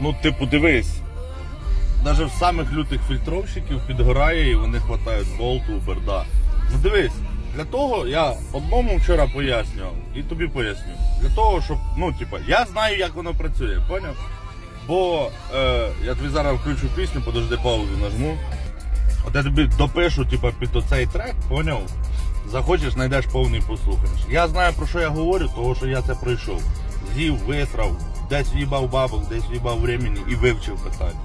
Ну, типу, дивись. Навіть в самих лютих фільтровщиків підгорає і вони хватають болту, берда. Ну дивись, для того я одному вчора пояснював і тобі поясню. Для того, щоб, ну, типа, я знаю, як воно працює, поняв? Бо е, я тобі зараз включу пісню, подожди паузу нажму. От я тобі допишу, типа, під оцей трек, поняв? Захочеш, знайдеш повний послухаєш. Я знаю про що я говорю, тому що я це пройшов. З'їв, висрав, десь в'їбав бабок, десь в'їбав времени і вивчив питання.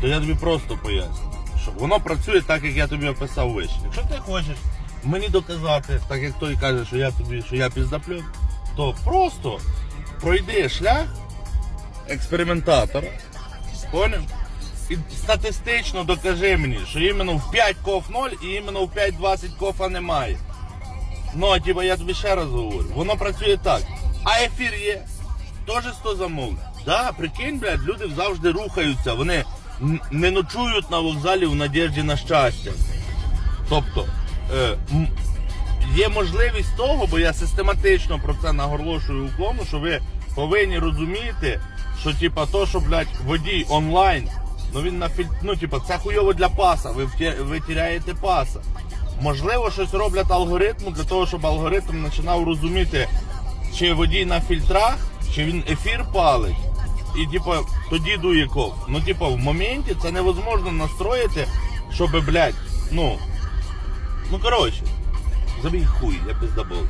То я тобі просто поясню, що воно працює так, як я тобі описав вище. Якщо ти хочеш мені доказати, так як той каже, що я тобі, що я піздаплю, то просто пройди шлях експериментатора. Поняв? І статистично докажи мені, що іменно в 5 коф 0 і іменно в 5-20 кофа немає. Ну, а типа я тобі ще раз говорю, воно працює так. А ефір є. Теж 100 замовлень. Да, прикинь, блядь, люди завжди рухаються, вони не ночують на вокзалі в надіжді на щастя. Тобто, е, є можливість того, бо я систематично про це наголошую уклону, що ви повинні розуміти, що типа то, що блядь, водій онлайн, ну він на філь... ну, типа, це хуйово для паса, ви, ви тіряєте паса. Можливо, щось роблять алгоритму для того, щоб алгоритм починав розуміти, чи водій на фільтрах, чи він ефір палить. І типа тоді дує ков. Ну, типа, в моменті це невозможно настроїти, щоб, блядь, ну. Ну коротше, забій хуй, я пиздабол.